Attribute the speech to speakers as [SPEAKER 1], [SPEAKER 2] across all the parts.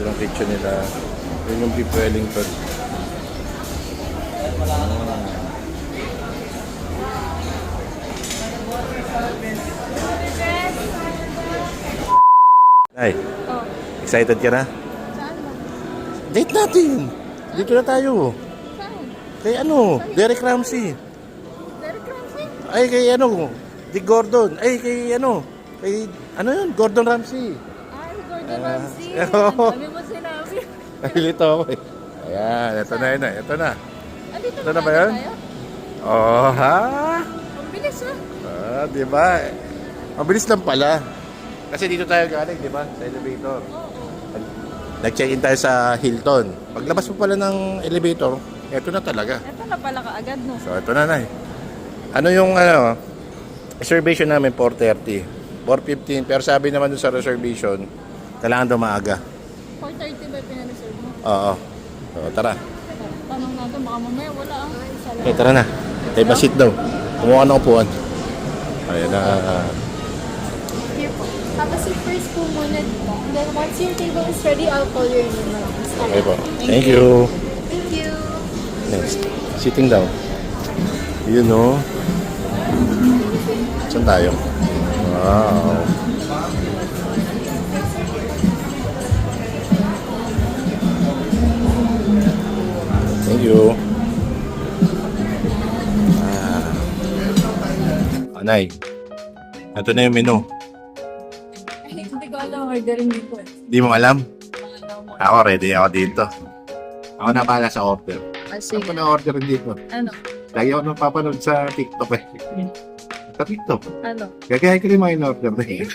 [SPEAKER 1] Ito yung kitchen nila. Yun yung beef Wellington. Ay,
[SPEAKER 2] Oh,
[SPEAKER 1] excited ka na?
[SPEAKER 2] saan ba?
[SPEAKER 1] Date natin! Dito na tayo.
[SPEAKER 2] Saan?
[SPEAKER 1] Kay ano, Derek Ramsey.
[SPEAKER 2] Derek Ramsey?
[SPEAKER 1] Ay, kay ano, Dick Gordon. Ay, kay ano, kay, ano yun, Gordon Ramsey. Ah,
[SPEAKER 2] Ramsey. Ang dami mo sinabi.
[SPEAKER 1] Ay, lito ako eh. Ayan, ito na yun, eh, ito na.
[SPEAKER 2] Andito
[SPEAKER 1] Ito na ba yun?
[SPEAKER 2] tayo?
[SPEAKER 1] Oh, ha?
[SPEAKER 2] Ang bilis ah.
[SPEAKER 1] Ah, di ba? Mabilis lang pala. Kasi dito tayo galing, di ba? Sa elevator.
[SPEAKER 2] Oo.
[SPEAKER 1] Nag-check-in tayo sa Hilton. Paglabas mo pala ng elevator, ito na talaga.
[SPEAKER 2] Ito na pala kaagad no.
[SPEAKER 1] So, ito na na eh. Ano yung ano, reservation namin 4.30. 4.15, pero sabi naman dun sa reservation, kailangan daw maaga.
[SPEAKER 2] 4.30 ba yung pinareserve mo?
[SPEAKER 1] Oo. So, tara.
[SPEAKER 2] Tanong natin, baka mamaya wala ah. Salamat.
[SPEAKER 1] Okay, tara na. Take a seat daw. Kumuha ng upuan. Ayan na.
[SPEAKER 3] Here po. Have a seat first po muna dito. And then once your table is ready, I'll call your name.
[SPEAKER 1] Okay po. Thank you.
[SPEAKER 3] Thank you.
[SPEAKER 1] Next. Sitting down. Yun no. Saan tayo? Wow. Thank you. Ah. Anay. Ito na yung menu.
[SPEAKER 2] Ay, hindi ko alam ordering dito eh.
[SPEAKER 1] Di mo alam?
[SPEAKER 2] Alam.
[SPEAKER 1] Ako ready ako dito. Ako na pala sa order.
[SPEAKER 2] Ah, sige.
[SPEAKER 1] na order dito?
[SPEAKER 2] Ano?
[SPEAKER 1] Lagi ako napapanood sa TikTok eh. Sa TikTok.
[SPEAKER 2] Ano?
[SPEAKER 1] Gagaya ko rin mga in-order na yun.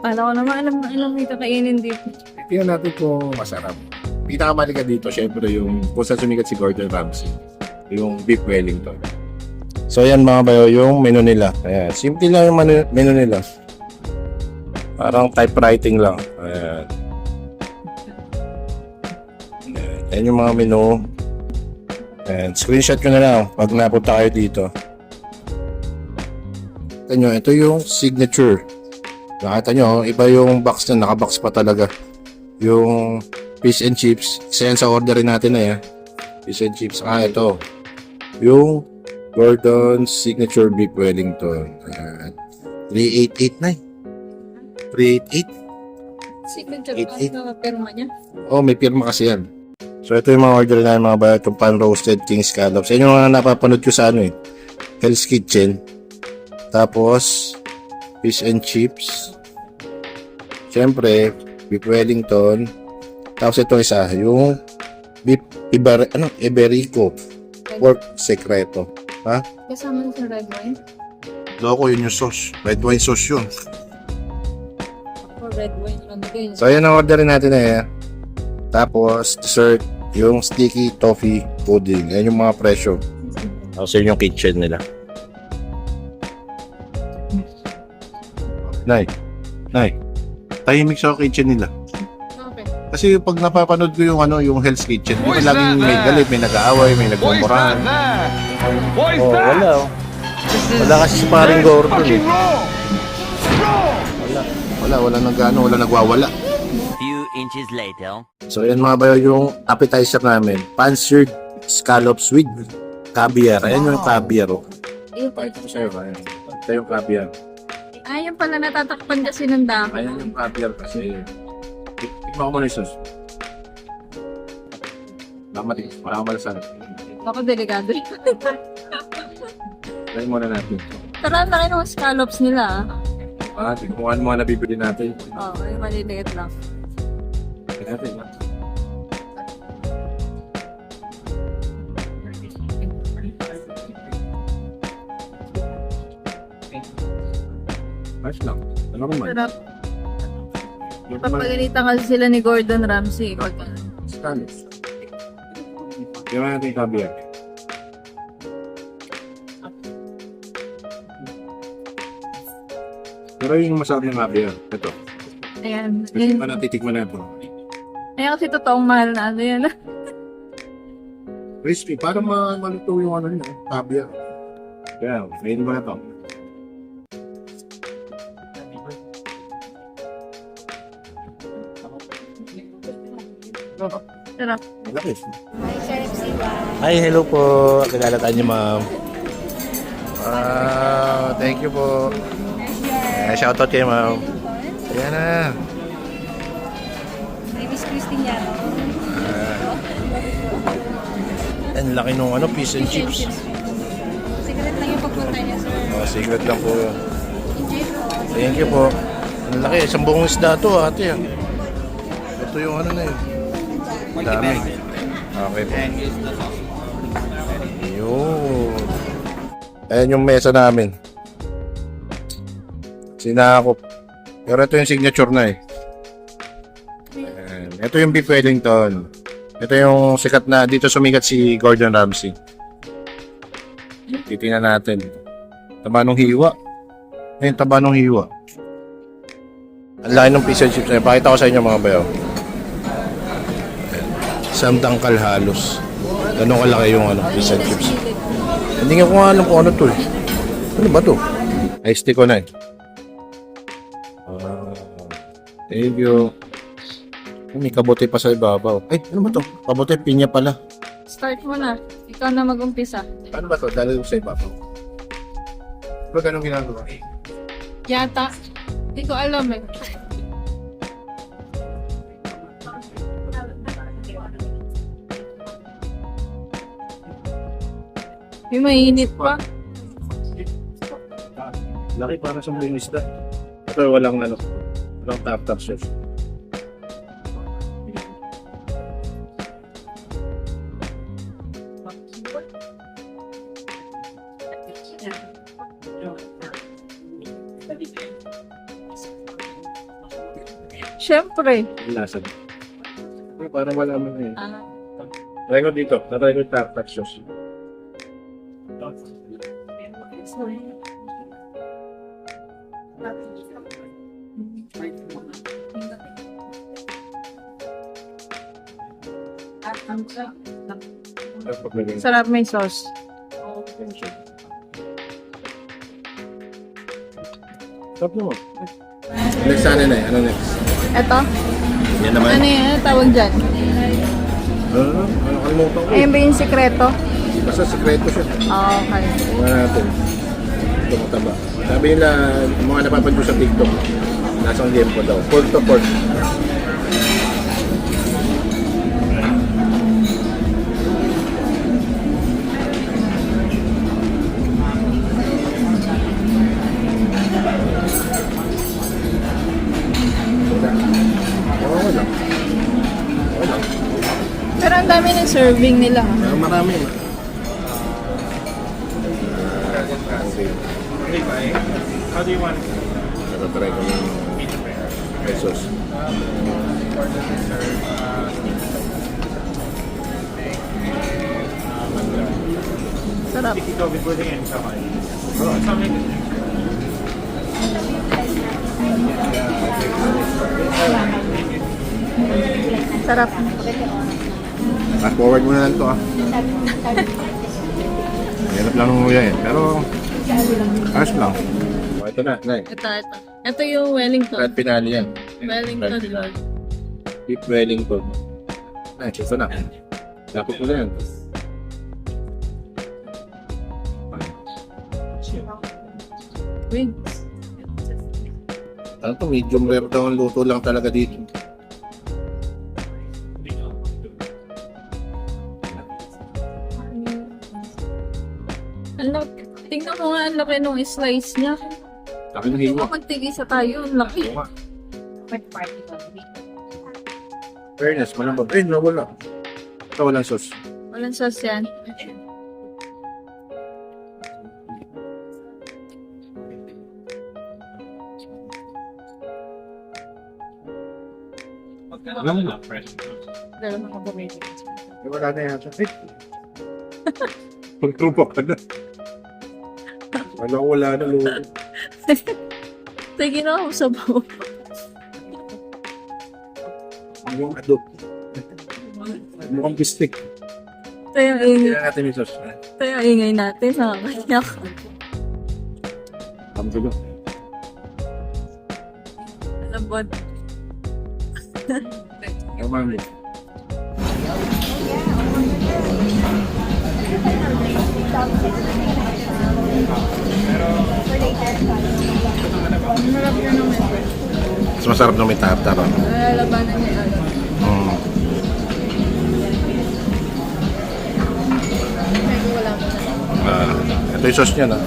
[SPEAKER 2] Kala ko naman alam na ilang may kakainin dito.
[SPEAKER 1] Tingnan natin kung masarap. Pinakamalika dito, syempre yung kung saan sumikat si Gordon Ramsay. Yung beef Wellington. So yan mga bayo, yung menu nila. Ayan. Simple lang yung menu, menu nila. Parang typewriting lang. Ayan. Ayan. Ayan yung mga menu. Ayan. Screenshot ko na lang pag napunta kayo dito. Ito nyo, ito yung signature. Nakita nyo, iba yung box na nakabox pa talaga. Yung fish and chips. Isa yan sa orderin natin na yan. Fish and chips. Ah, ito. Yung Gordon's Signature Beef Wellington. Ayan. 3889. 388.
[SPEAKER 2] Signature
[SPEAKER 1] Eight, eight.
[SPEAKER 2] ano pirma niya?
[SPEAKER 1] Oh, may pirma kasi yan. So, ito yung mga order na mga ba, itong pan-roasted king scallops. Yan yung mga napapanood ko sa ano eh. Hell's Kitchen. Tapos, fish and chips. Siyempre, beef Wellington. Tapos ito isa, yung beef Ibar ano, Iberico. Pork secreto.
[SPEAKER 2] Kasama sa red wine?
[SPEAKER 1] Loko, yun yung sauce. Red wine sauce yun.
[SPEAKER 2] Or red wine lang din.
[SPEAKER 1] So, yan ang orderin natin na yan. Tapos, dessert, yung sticky toffee pudding. Yan yung mga presyo. Tapos yun yung kitchen nila. Nay, Nay, tahimik sa kitchen nila. Kasi pag napapanood ko yung ano, yung Hell's Kitchen, di ba laging may galit, may nag-aaway, may nagmumurahan. Oh, wala oh. Wala kasi si paring Gordon eh. Wala. Wala, wala nag ano, wala nagwawala.
[SPEAKER 4] Few inches later.
[SPEAKER 1] So yan mga bayo yung appetizer namin. Pan-seared scallops with caviar. Ayan yung caviar oh. Pakita ko sa'yo. Ayan. Ito yung caviar.
[SPEAKER 2] Ayun pala natatakpan kasi ng dami.
[SPEAKER 1] Ayan yung caviar kasi. Tik- Tikman ko muna yung sauce. Din. Wala akong malasan.
[SPEAKER 2] Ako delikado.
[SPEAKER 1] Try muna natin.
[SPEAKER 2] Tara kayo ng scallops nila
[SPEAKER 1] Ah,
[SPEAKER 2] ah.
[SPEAKER 1] tignan mo ano mga nabibili natin.
[SPEAKER 2] Oo, oh, yung maliliit lang.
[SPEAKER 1] Tignan natin. ah. Ayos lang. Ano naman?
[SPEAKER 2] Sarap. Papagalitan kasi sila ni Gordon Ramsay. Pag,
[SPEAKER 1] Scallops. Tignan natin yung caviar. Pero yung masarap ng caviar, ito.
[SPEAKER 2] ayan.
[SPEAKER 1] Kasi
[SPEAKER 2] Yan.
[SPEAKER 1] pa natitikman na ito.
[SPEAKER 2] Ayan kasi totoong mahal na ano yan.
[SPEAKER 1] Crispy, para ma malito yung ano yun, eh, caviar. Kaya, main mo na ito. Laki.
[SPEAKER 3] Hi, Sir FC1.
[SPEAKER 1] Hi, hello po. Kilala tayo niyo, ma'am. Ah, thank you po. Eh, shoutout kayo, ma'am. Ayan na.
[SPEAKER 3] My Miss Christine Yano.
[SPEAKER 1] Ang laki nung ano, fish and chips.
[SPEAKER 3] Secret lang yung pagpunta niya, sir.
[SPEAKER 1] Oh, secret lang po.
[SPEAKER 3] Enjoy po.
[SPEAKER 1] Thank you po. Ang laki, isang buong isda to, ate. ah. Ito yung ano na yun. Dami. Okay po. Yun. Ayan yung mesa namin. Sinakop. Pero ito yung signature na eh. Ayan. Ito yung beef Wellington. Ito yung sikat na, dito sumikat si Gordon Ramsay. Titingnan natin. Taba nung hiwa. Ayun, taba nung hiwa. Ang laki ng and chips na yun. Pakita ko sa inyo mga bayaw. Isang tangkal halos. Ganun kalaki yung ano, and chips. Hindi nga ko nga alam kung ano to eh. Ano ba to? Iced tea ko na eh. Ah, thank you. May kabote pa sa ibabaw. Ay, ano ba to? Kabote, pinya pala.
[SPEAKER 2] Start mo na. Ikaw na mag-umpisa.
[SPEAKER 1] Ano ba to? Dahil sa ibabaw. Ba ganun ginagawa?
[SPEAKER 2] Yata. Hindi ko alam eh. May mainit pa.
[SPEAKER 1] Laki para sa mga isda. Ito walang ano, walang tap tap sauce.
[SPEAKER 2] Siyempre.
[SPEAKER 1] Lasa. Parang wala mo na yun.
[SPEAKER 2] Ah,
[SPEAKER 1] Try ko dito. Natry ko yung tap tap sauce.
[SPEAKER 2] Sarap may sauce.
[SPEAKER 1] Sarap naman. Next ano na eh? Ano next?
[SPEAKER 2] Eto?
[SPEAKER 1] Yan naman.
[SPEAKER 2] Ano yan? Ano tawag dyan?
[SPEAKER 1] Ano? Ano kalimutan ko?
[SPEAKER 2] Ayun ba yung sikreto?
[SPEAKER 1] Basta sekreto siya.
[SPEAKER 2] Ah, okay.
[SPEAKER 1] Tingnan natin. Ito mataba. Sabi nila, mga napapanood ko sa TikTok, nasang game ko daw. Pork to pork.
[SPEAKER 2] Pero ang dami ng serving nila.
[SPEAKER 1] marami.
[SPEAKER 5] How do you want it?
[SPEAKER 1] Natatry ko ng pesos.
[SPEAKER 2] Sarap.
[SPEAKER 5] Ikaw with pudding and chocolate. Oh, something.
[SPEAKER 2] Sarap.
[SPEAKER 1] Fast forward mo na lang to ah. Hirap lang ng nguya eh. Pero, ayos lang. Ito na, Nay.
[SPEAKER 2] Ito, ito. Ito yung Wellington.
[SPEAKER 1] Red pinali yan.
[SPEAKER 2] Wellington
[SPEAKER 1] Red
[SPEAKER 2] Lord.
[SPEAKER 1] Beef Wellington. Ay, ito na. Dapat mo na yan.
[SPEAKER 2] Wings.
[SPEAKER 1] Ano to, medium rare daw ang luto lang talaga dito.
[SPEAKER 2] Laki. Tingnan mo nga ang laki nung slice niya.
[SPEAKER 1] Laki ng hiwa.
[SPEAKER 2] Magtigisa tayo, ang laki.
[SPEAKER 1] Oo nga. Fairness, malambot. Eh, nawala. Ito walang sauce.
[SPEAKER 2] Walang sauce yan.
[SPEAKER 1] Alam mo.
[SPEAKER 2] Dalawa ka bumili.
[SPEAKER 1] Eh, wala na yata. Eh. Pagtrupa ka na. Wala ko wala na luto.
[SPEAKER 2] Tigil na ako sa bawo.
[SPEAKER 1] Yung adob. Mukhang bistik.
[SPEAKER 2] Ito yung ingay,
[SPEAKER 1] Kailan natin yung sauce.
[SPEAKER 2] ito yung ingay natin. Nakakayak.
[SPEAKER 1] Kamgulo.
[SPEAKER 2] Lambot.
[SPEAKER 1] Naman mo.
[SPEAKER 2] Marap yun naman.
[SPEAKER 1] Mas masarap nung may tartar. ah.
[SPEAKER 2] Nalalabanan niya ano.
[SPEAKER 1] Mm.
[SPEAKER 2] Na.
[SPEAKER 1] Ah, ito yung sauce niya na.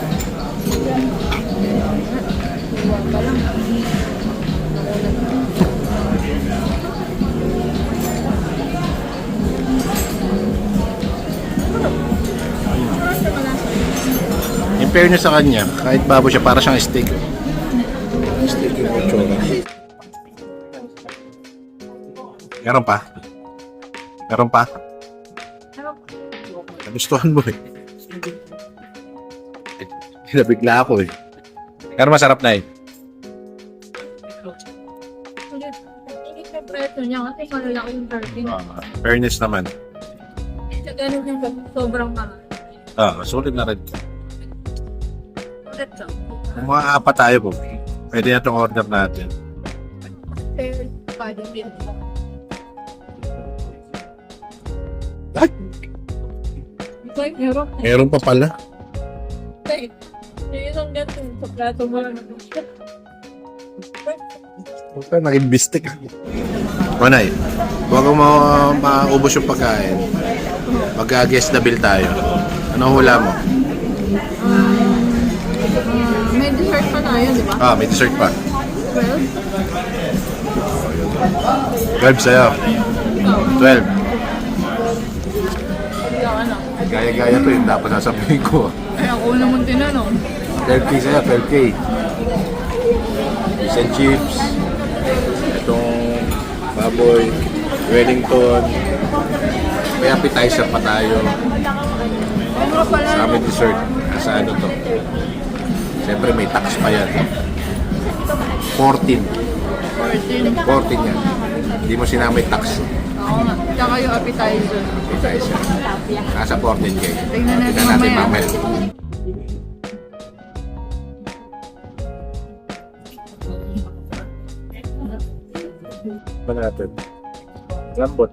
[SPEAKER 1] In fairness sa kanya, kahit babo siya, para siyang steak. Steak yung kutsura. Meron pa? Meron pa? Nagustuhan mo eh. Nabigla ako eh. Pero masarap na eh.
[SPEAKER 2] Ulit. Hindi sa preto niya kasi malalaki yung turkey.
[SPEAKER 1] Ah, fairness naman.
[SPEAKER 2] Sa ganun yung sobrang mahal.
[SPEAKER 1] Ah, sulit na
[SPEAKER 2] lang.
[SPEAKER 1] Kung mga apat tayo po, pwede na itong order natin. Ay!
[SPEAKER 2] Meron.
[SPEAKER 1] Meron pa pala.
[SPEAKER 2] Yung isang ganito sa plato mo lang.
[SPEAKER 1] Puta, naging bistik. Manay, huwag ma- maubos yung pagkain. Mag-guess na bill tayo. Ano hula mo?
[SPEAKER 2] May tayo, di ba?
[SPEAKER 1] Ah, may dessert pa.
[SPEAKER 2] Well,
[SPEAKER 1] 12 sa'yo. 12.
[SPEAKER 2] hindi ako ano.
[SPEAKER 1] Gaya-gaya to yung dapat sasabihin ko.
[SPEAKER 2] Ay, ako naman tinanong.
[SPEAKER 1] 12K sa'yo, 12K. Fish and chips. Itong baboy. Wellington. May appetizer pa tayo. Sa amin dessert. Sa ano to? Siyempre may tax pa yan. 14.
[SPEAKER 2] 14.
[SPEAKER 1] 14 yan. Hindi mo sinama yung tax.
[SPEAKER 2] Oo nga. Tsaka yung appetizer.
[SPEAKER 1] Appetizer. Nasa 14K.
[SPEAKER 2] Tingnan natin
[SPEAKER 1] Tingnan natin
[SPEAKER 2] mamaya.
[SPEAKER 1] mamaya. Ba natin? Lambot.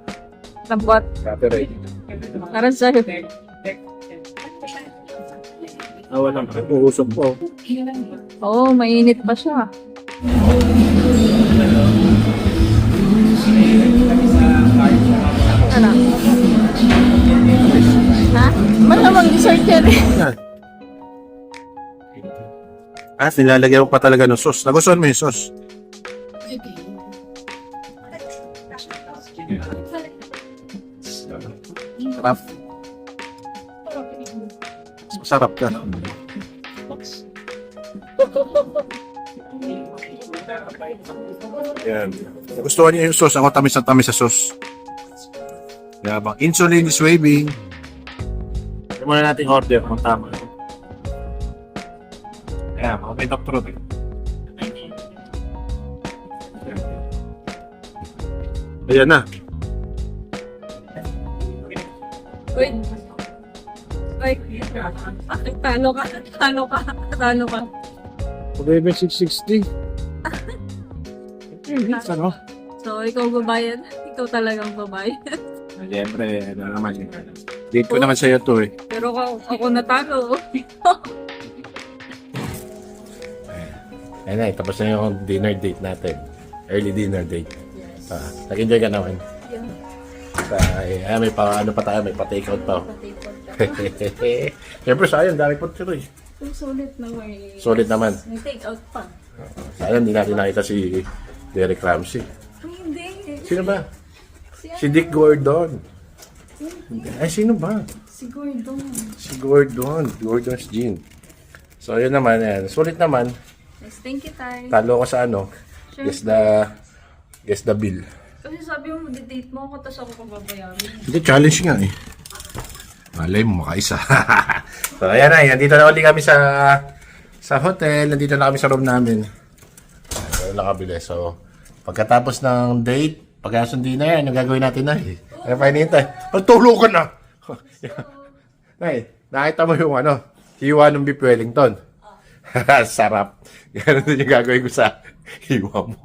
[SPEAKER 2] Lambot.
[SPEAKER 1] Copyright.
[SPEAKER 2] Para sa'yo.
[SPEAKER 1] Ah, walang uusok po.
[SPEAKER 2] Oo, mainit pa siya. Ano? Ha? Malamang dessert yan eh.
[SPEAKER 1] Yan. Ah, nilalagyan mo pa talaga ng sauce. Nagustuhan mo yung sauce. Sarap. Sarap ka. Yan. Nagustuhan niyo yung sauce. Ako tamis na tamis sa sauce. Yabang. Insulin is waving. Ito muna natin order kung tama. Ayan, mga may doctor eh. Ayan na.
[SPEAKER 2] Wait. Ay, talo ka, talo ka, talo ka.
[SPEAKER 1] Pag-ibig 660. Ano?
[SPEAKER 2] So, ikaw babayad. Ikaw talagang babayad.
[SPEAKER 1] Siyempre, ano naman yun. Date ko naman sa'yo to eh.
[SPEAKER 2] Pero ako, ako natalo.
[SPEAKER 1] Ayan na, tapos na yung dinner date natin. Early dinner date. Ah, nag-enjoy ka naman. Eh, ah, may pa, ano pa tayo, may pa-take out pa. Siyempre, sayang, dami po tuloy.
[SPEAKER 2] Yung sulit na may...
[SPEAKER 1] Solid naman.
[SPEAKER 2] May take out pa.
[SPEAKER 1] Sayang, hindi natin nakita si Derek Ramsey.
[SPEAKER 2] Ay, hindi.
[SPEAKER 1] Sino ba?
[SPEAKER 2] Si,
[SPEAKER 1] Si Dick Gordon. Ay, sino ba?
[SPEAKER 2] si Gordon.
[SPEAKER 1] Si Gordon. Gordon's Gin. So, yun naman. Yan. Sulit naman.
[SPEAKER 2] Yes, thank you, Tay.
[SPEAKER 1] Talo ko sa ano. Guess the... Guess the bill.
[SPEAKER 2] Kasi sabi mo, date mo ako, tapos ako pababayaran.
[SPEAKER 1] Hindi, challenge nga eh. Malay mo, makaisa. so, ayan na. Nandito na ulit kami sa sa hotel. Nandito na kami sa room namin. Ayan, lang kabili. So, pagkatapos ng date, pagkasundi na yan, yung gagawin natin na eh. Ay, pahinintay. Magtulog ka na! Nay, nakita mo yung ano, hiwa ng beef Wellington. Sarap. Ganun din yung gagawin ko sa hiwa mo.